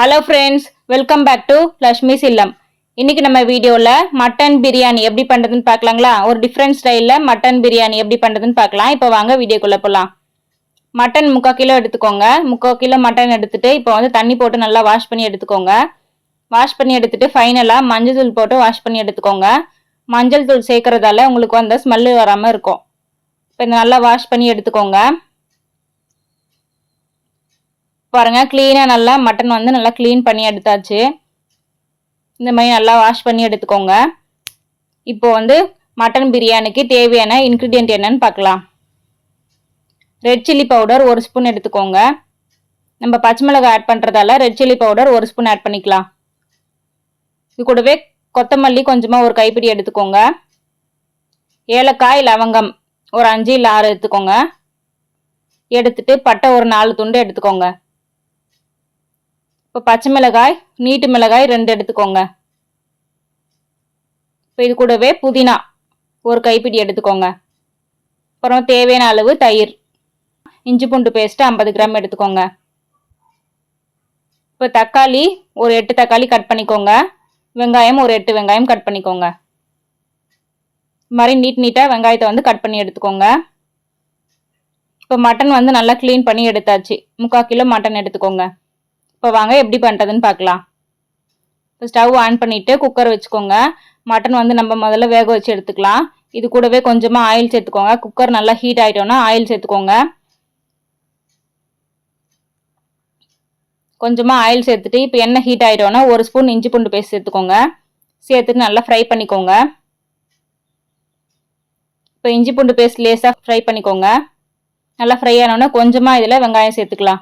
Hello friends welcome back to Lakshmi சில்லம் இன்னைக்கு நம்ம வீடியோவில் மட்டன் பிரியாணி எப்படி பண்ணுறதுன்னு பார்க்கலாங்களா? ஒரு டிஃப்ரெண்ட் ஸ்டைலில் மட்டன் பிரியாணி எப்படி பண்ணுறதுன்னு பார்க்கலாம். இப்போ வாங்க வீடியோக்குள்ளே போகலாம் மட்டன் முக்கால் கிலோ எடுத்துக்கோங்க. முக்கால் கிலோ மட்டன் எடுத்துகிட்டு இப்போ வந்து தண்ணி போட்டு நல்லா வாஷ் பண்ணி எடுத்துக்கோங்க. வாஷ் பண்ணி எடுத்துகிட்டு ஃபைனலாக மஞ்சள் தூள் போட்டு வாஷ் பண்ணி எடுத்துக்கோங்க. மஞ்சள் தூள் சேர்க்குறதால உங்களுக்கு அந்த ஸ்மெல்லு வராமல் இருக்கும். இப்போ நல்லா வாஷ் பண்ணி எடுத்துக்கோங்க. பாருங்க க்ளீனாக நல்லா மட்டன் வந்து நல்லா க்ளீன் பண்ணி எடுத்தாச்சு. இந்த மாதிரி நல்லா வாஷ் பண்ணி எடுத்துக்கோங்க. இப்போ வந்து மட்டன் பிரியாணிக்கு தேவையான இன்க்ரீடியன்ட் என்னன்னு பார்க்கலாம். ரெட் சில்லி பவுடர் ஒரு ஸ்பூன் எடுத்துக்கோங்க. நம்ம பச்சை மிளகாய் ஆட் பண்ணுறதால ரெட் சில்லி பவுடர் ஒரு ஸ்பூன் ஆட் பண்ணிக்கலாம். இது கூடவே கொத்தமல்லி கொஞ்சமாக ஒரு கைப்பிடி எடுத்துக்கோங்க. ஏலக்காய் லவங்கம் ஒரு அஞ்சு இல்லை ஆறு எடுத்துக்கோங்க. எடுத்துட்டு பட்டை ஒரு நாலு துண்டு எடுத்துக்கோங்க. இப்போ பச்சை மிளகாய் நீட்டு மிளகாய் ரெண்டு எடுத்துக்கோங்க. இப்போ இது கூடவே புதினா ஒரு கைப்பிடி எடுத்துக்கோங்க. அப்புறம் தேவையான அளவு தயிர். இஞ்சி பூண்டு பேஸ்ட்டு ஐம்பது கிராம் எடுத்துக்கோங்க. இப்போ தக்காளி ஒரு எட்டு தக்காளி கட் பண்ணிக்கோங்க. வெங்காயம் ஒரு எட்டு வெங்காயம் கட் பண்ணிக்கோங்க. இது மாதிரி நீட் நீட்டாக வெங்காயத்தை வந்து கட் பண்ணி எடுத்துக்கோங்க. இப்போ மட்டன் வந்து நல்லா க்ளீன் பண்ணி எடுத்தாச்சு. முக்கால் கிலோ மட்டன் எடுத்துக்கோங்க. இப்போ வாங்க எப்படி பண்ணுறதுன்னு பார்க்கலாம் இப்போ ஸ்டவ் ஆன் பண்ணிவிட்டு குக்கர் வச்சுக்கோங்க. மட்டன் வந்து நம்ம முதல்ல வேக வச்சு எடுத்துக்கலாம். இது கூடவே கொஞ்சமாக ஆயில் சேர்த்துக்கோங்க. குக்கர் நல்லா ஹீட் ஆகிட்டோன்னா ஆயில் சேர்த்துக்கோங்க. கொஞ்சமாக ஆயில் சேர்த்துட்டு இப்போ எண்ணெய் ஹீட் ஆகிட்டோன்னா ஒரு ஸ்பூன் இஞ்சி பூண்டு பேஸ்ட் சேர்த்துக்கோங்க. சேர்த்துட்டு நல்லா ஃப்ரை பண்ணிக்கோங்க. இப்போ இஞ்சி பூண்டு பேஸ்ட் லேஸாக ஃப்ரை பண்ணிக்கோங்க. நல்லா ஃப்ரை ஆனோன்னா கொஞ்சமாக இதில் வெங்காயம் சேர்த்துக்கலாம்.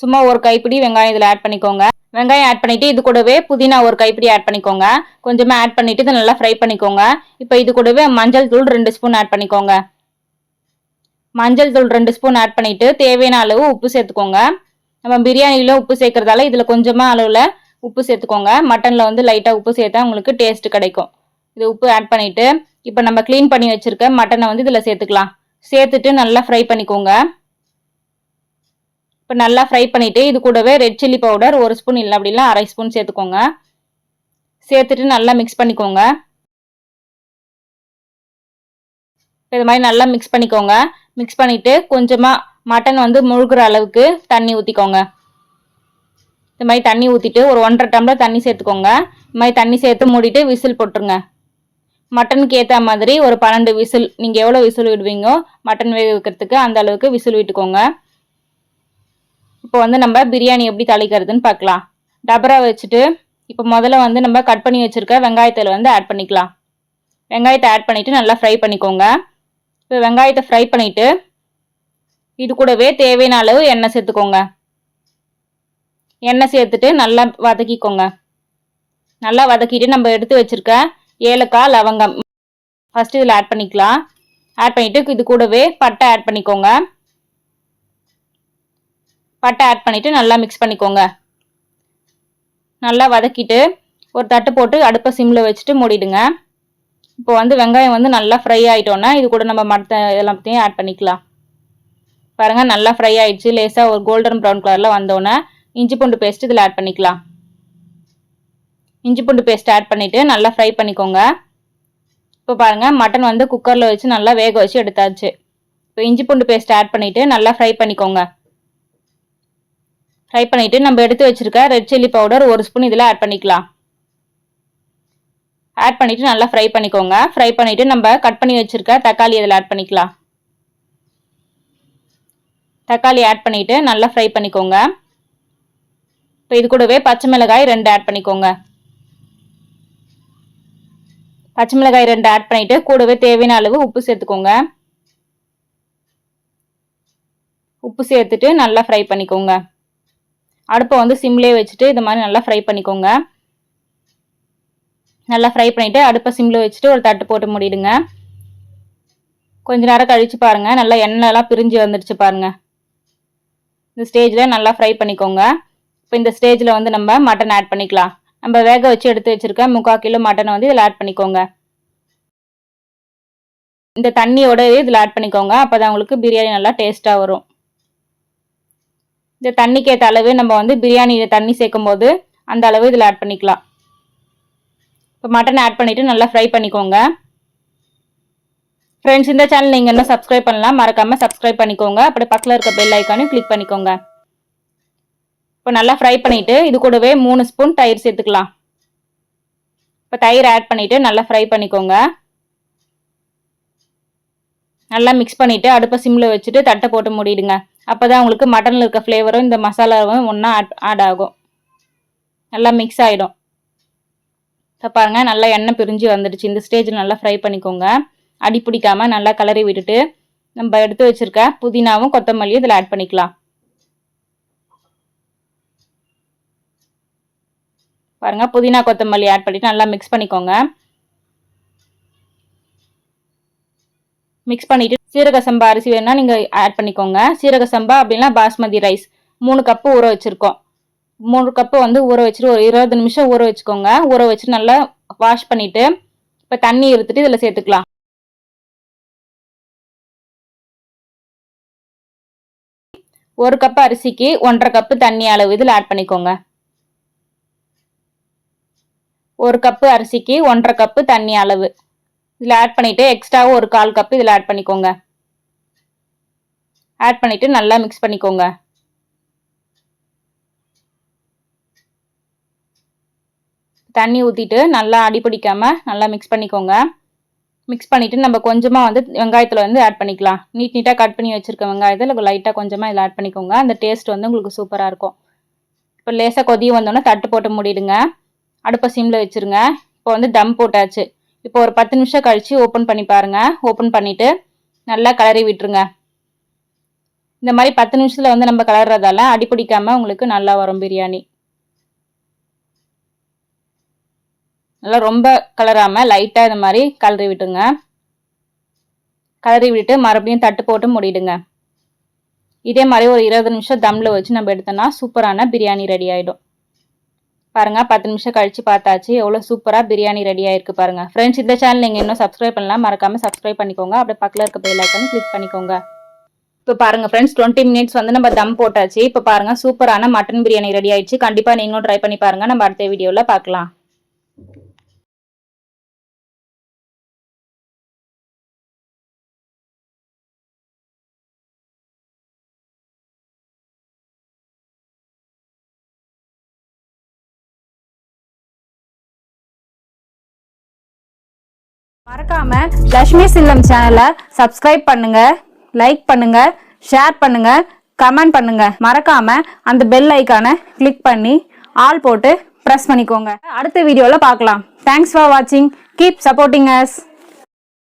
சும்மா ஒரு கைப்பிடி வெங்காயம் இதில் ஆட் பண்ணிக்கோங்க. வெங்காயம் ஆட் பண்ணிவிட்டு இது கூடவே புதினா ஒரு கைப்பிடி ஆட் பண்ணிக்கோங்க. கொஞ்சமாக ஆட் பண்ணிவிட்டு இதை நல்லா ஃப்ரை பண்ணிக்கோங்க. இப்போ இது கூடவே மஞ்சள் தூள் ரெண்டு ஸ்பூன் ஆட் பண்ணிக்கோங்க. மஞ்சள் தூள் ரெண்டு ஸ்பூன் ஆட் பண்ணிவிட்டு தேவையான அளவு உப்பு சேர்த்துக்கோங்க. நம்ம பிரியாணியில் உப்பு சேர்க்கறதால இதில் கொஞ்சமாக அளவில் உப்பு சேர்த்துக்கோங்க. மட்டனில் வந்து லைட்டாக உப்பு சேர்த்தா உங்களுக்கு டேஸ்ட்டு கிடைக்கும். இது உப்பு ஆட் பண்ணிவிட்டு இப்போ நம்ம க்ளீன் பண்ணி வச்சுருக்க மட்டனை வந்து இதில் சேர்த்துக்கலாம். சேர்த்துட்டு நல்லா ஃப்ரை பண்ணிக்கோங்க. இப்போ நல்லா ஃப்ரை பண்ணிவிட்டு இது கூடவே ரெட் சில்லி பவுடர் ஒரு ஸ்பூன் இல்லை அப்படின்னா அரை ஸ்பூன் சேர்த்துக்கோங்க. சேர்த்துட்டு நல்லா மிக்ஸ் பண்ணிக்கோங்க. இது மாதிரி நல்லா மிக்ஸ் பண்ணிக்கோங்க. மிக்ஸ் பண்ணிவிட்டு கொஞ்சமாக மட்டன் வந்து முழுகிற அளவுக்கு தண்ணி ஊற்றிக்கோங்க இது மாதிரி தண்ணி ஊற்றிட்டு ஒரு ஒன்றரை டம்ளர் தண்ணி சேர்த்துக்கோங்க. இது மாதிரி தண்ணி சேர்த்து மூடிட்டு விசில் போட்டுருங்க. மட்டனுக்கு ஏற்ற மாதிரி ஒரு பன்னெண்டு விசில் நீங்கள் எவ்வளோ விசில் விடுவீங்கோ மட்டன் வேக வைக்கிறதுக்கு அந்த அளவுக்கு விசில் விட்டுக்கோங்க. இப்போ வந்து நம்ம பிரியாணி எப்படி தாளிக்கிறதுன்னு பார்க்கலாம். டபரா வச்சுட்டு இப்போ முதல்ல வந்து நம்ம கட் பண்ணி வச்சுருக்க வெங்காயத்தில் வந்து ஆட் பண்ணிக்கலாம். வெங்காயத்தை ஆட் பண்ணிவிட்டு நல்லா ஃப்ரை பண்ணிக்கோங்க. இப்போ வெங்காயத்தை ஃப்ரை பண்ணிவிட்டு இது கூடவே தேவையான அளவு எண்ணெய் சேர்த்துக்கோங்க. எண்ணெய் சேர்த்துட்டு நல்லா வதக்கிக்கோங்க. நல்லா வதக்கிட்டு நம்ம எடுத்து வச்சுருக்க ஏலக்காய் லவங்கம் ஃபஸ்ட்டு இதில் ஆட் பண்ணிக்கலாம். ஆட் பண்ணிவிட்டு இது கூடவே பட்டை ஆட் பண்ணிக்கோங்க. பட்டை ஆட் பண்ணிவிட்டு நல்லா மிக்ஸ் பண்ணிக்கோங்க. நல்லா வதக்கிட்டு ஒரு தட்டு போட்டு அடுப்பை சிம்மில் வச்சுட்டு மூடிடுங்க. இப்போ வந்து வெங்காயம் வந்து நல்லா ஃப்ரை ஆகிட்டோன்னா இது கூட நம்ம மற்ற எல்லாத்தையும் ஆட் பண்ணிக்கலாம். பாருங்கள் நல்லா ஃப்ரை ஆகிடுச்சு லேசாக ஒரு கோல்டன் ப்ரௌன் கலரில் வந்தோன்னே இஞ்சி பூண்டு பேஸ்ட் இதில் ஆட் பண்ணிக்கலாம். இஞ்சி பூண்டு பேஸ்ட் ஆட் பண்ணிவிட்டு நல்லா ஃப்ரை பண்ணிக்கோங்க. இப்போ பாருங்கள் மட்டன் வந்து குக்கரில் வச்சு நல்லா வேக வச்சு எடுத்தாச்சு. இப்போ இஞ்சி பூண்டு பேஸ்ட் ஆட் பண்ணிவிட்டு நல்லா ஃப்ரை பண்ணிக்கோங்க. ஃப்ரை பண்ணிவிட்டு நம்ம எடுத்து வச்சுருக்க ரெட் சில்லி பவுடர் ஒரு ஸ்பூன் இதில் ஆட் பண்ணிக்கலாம். ஆட் பண்ணிவிட்டு நல்லா ஃப்ரை பண்ணிக்கோங்க. ஃப்ரை பண்ணிவிட்டு நம்ம கட் பண்ணி வச்சுருக்க தக்காளி இதில் ஆட் பண்ணிக்கலாம். தக்காளி ஆட் பண்ணிவிட்டு நல்லா ஃப்ரை பண்ணிக்கோங்க. இப்போ இது கூடவே பச்சை மிளகாய் ரெண்டு ஆட் பண்ணிக்கோங்க. பச்சை மிளகாய் ரெண்டு ஆட் பண்ணிவிட்டு கூடவே தேவையான அளவு உப்பு சேர்த்துக்கோங்க. உப்பு சேர்த்துட்டு நல்லா ஃப்ரை பண்ணிக்கோங்க. அடுப்பை வந்து சிம்லேயே வச்சுட்டு இது மாதிரி நல்லா ஃப்ரை பண்ணிக்கோங்க. நல்லா ஃப்ரை பண்ணிவிட்டு அடுப்பை சிம்மில் வச்சுட்டு ஒரு தட்டு போட்டு மூடிடுங்க. கொஞ்ச நேரம் கழித்து பாருங்கள் நல்லா எண்ணெய்லாம் பிரிஞ்சு வந்துடுச்சு பாருங்கள் இந்த ஸ்டேஜில் நல்லா ஃப்ரை பண்ணிக்கோங்க. இப்போ இந்த ஸ்டேஜில் வந்து நம்ம மட்டன் ஆட் பண்ணிக்கலாம். நம்ம வேக வச்சு எடுத்து வச்சுருக்க முக்கால் கிலோ மட்டனை வந்து இதில் ஆட் பண்ணிக்கோங்க. இந்த தண்ணியோட இதில் ஆட் பண்ணிக்கோங்க. அப்போ தான் உங்களுக்கு பிரியாணி நல்லா டேஸ்ட்டாக வரும். இந்த தண்ணிக்கு ஏற்ற அளவு நம்ம வந்து பிரியாணியில் தண்ணி சேர்க்கும் போது அந்த அளவு இதில் ஆட் பண்ணிக்கலாம். இப்போ மட்டன் ஆட் பண்ணிவிட்டு நல்லா ஃப்ரை பண்ணிக்கோங்க. ஃப்ரெண்ட்ஸ் இந்த சேனல் நீங்கள் இன்னும் சப்ஸ்கிரைப் பண்ணலாம் மறக்காமல் சப்ஸ்கிரைப் பண்ணிக்கோங்க. அப்படி பக்கத்தில் இருக்க பெல் ஐக்கானையும் கிளிக் பண்ணிக்கோங்க. இப்போ நல்லா ஃப்ரை பண்ணிவிட்டு இது கூடவே மூணு ஸ்பூன் தயிர் சேர்த்துக்கலாம். இப்போ தயிர் ஆட் பண்ணிவிட்டு நல்லா ஃப்ரை பண்ணிக்கோங்க. நல்லா மிக்ஸ் பண்ணிவிட்டு அடுப்பை சிம்மில் வச்சுட்டு தட்டை போட்டு மூடிடுங்க. அப்போ தான் உங்களுக்கு மட்டனில் இருக்க ஃப்ளேவரும் இந்த மசாலாவும் ஒன்றா ஆட் ஆட் ஆகும். நல்லா மிக்ஸ் ஆகிடும் இப்போ பாருங்கள் நல்லா எண்ணெய் பிரிஞ்சு வந்துடுச்சு. இந்த ஸ்டேஜில் நல்லா ஃப்ரை பண்ணிக்கோங்க. அடி பிடிக்காமல் நல்லா கலரி விட்டுட்டு நம்ம எடுத்து வச்சுருக்க புதினாவும் கொத்தமல்லியும் இதில் ஆட் பண்ணிக்கலாம். பாருங்கள் புதினா கொத்தமல்லி ஆட் பண்ணிவிட்டு நல்லா மிக்ஸ் பண்ணிக்கோங்க. மிக்ஸ் பண்ணிவிட்டு சீரக சம்பா அரிசி வேணுன்னா நீங்கள் ஆட் பண்ணிக்கோங்க. சீரக சம்பா அப்படின்னா பாஸ்மதி ரைஸ் மூணு கப்பு ஊற வச்சுருக்கோம். மூணு கப்பு வந்து ஊற வச்சுட்டு ஒரு இருபது நிமிஷம் ஊற வச்சுக்கோங்க. ஊற வச்சு நல்லா வாஷ் பண்ணிவிட்டு இப்போ தண்ணி இருத்துட்டு இதில் சேர்த்துக்கலாம். ஒரு கப்பு அரிசிக்கு ஒன்றரை கப்பு தண்ணி அளவு இதில் ஆட் பண்ணிக்கோங்க. ஒரு கப்பு அரிசிக்கு ஒன்றரை கப்பு தண்ணி அளவு. இதில் ஆட் பண்ணிவிட்டு எக்ஸ்ட்ராவும் ஒரு கால் கப்பு இதில் ஆட் பண்ணிக்கோங்க. ஆட் பண்ணிவிட்டு நல்லா மிக்ஸ் பண்ணிக்கோங்க. தண்ணி ஊற்றிட்டு நல்லா அடிபிடிக்காமல் நல்லா மிக்ஸ் பண்ணிக்கோங்க. மிக்ஸ் பண்ணிவிட்டு நம்ம கொஞ்சமாக வந்து வெங்காயத்தில் வந்து ஆட் பண்ணிக்கலாம். நீட் நீட்டாக கட் பண்ணி வச்சுருக்க வெங்காயத்தில் லைட்டாக கொஞ்சமாக இதில் ஆட் பண்ணிக்கோங்க. அந்த டேஸ்ட் வந்து உங்களுக்கு சூப்பராக இருக்கும். இப்போ லேசாக கொதி வந்தோன்னே தட்டு போட்டு மூடிடுங்க. அடுப்பை சிம்மில் வச்சுருங்க. இப்போ வந்து தம் போட்டாச்சு. இப்போ ஒரு பத்து நிமிஷம் கழித்து ஓப்பன் பண்ணி பாருங்கள் ஓப்பன் பண்ணிவிட்டு நல்லா கலரி விட்டுருங்க. இந்த மாதிரி பத்து நிமிஷத்தில் வந்து நம்ம கலர்றதால அடிப்பிடிக்காமல் உங்களுக்கு நல்லா வரும் பிரியாணி. நல்லா ரொம்ப கலராமல் லைட்டாக இந்த மாதிரி கலரி விட்டுங்க கலரி விட்டுட்டு மறுபடியும் தட்டு போட்டு மூடிடுங்க. இதே மாதிரி ஒரு இருபது நிமிஷம் தம்மில் வச்சு நம்ம எடுத்தோம்னா சூப்பரான பிரியாணி ரெடி ஆகிடும் பாருங்க பத்து நிமிஷம் கழித்து பார்த்தாச்சு. எவ்வளோ சூப்பராக பிரியாணி ரெடி ஆயிருக்கு பாருங்க. ஃப்ரெண்ட்ஸ் இந்த சேனல் நீங்கள் இன்னும் சப்ஸ்கிரைப் பண்ணலாம் மறக்காமல் சப்ஸ்கிரைப் பண்ணிக்கோங்க. அப்படியே பக்கத்தில் இருக்க பெல் ஐக்கன் கிளிக் பண்ணிக்கோங்க. இப்போ பாருங்க ஃப்ரெண்ட்ஸ் டுவெண்ட்டி மினிட்ஸ் வந்து நம்ம தம் போட்டாச்சு. இப்போ பாருங்க சூப்பரான மட்டன் பிரியாணி ரெடி ஆயிடுச்சு. கண்டிப்பாக நீங்களும் ட்ரை பண்ணி பாருங்க. நம்ம அடுத்த வீடியோவில் பார்க்கலாம். மறக்காம லக்ஷ்மி சில்லம் சேனலை சப்ஸ்கிரைப் பண்ணுங்க. லைக் பண்ணுங்க ஷேர் பண்ணுங்க கமெண்ட் பண்ணுங்க. மறக்காம அந்த பெல் ஐக்கானை கிளிக் பண்ணி ஆல் போட்டு ப்ரெஸ் பண்ணிக்கோங்க. அடுத்த வீடியோவில் பார்க்கலாம். தேங்க்ஸ் ஃபார் வாட்சிங் கீப் சப்போர்ட்டிங் அஸ்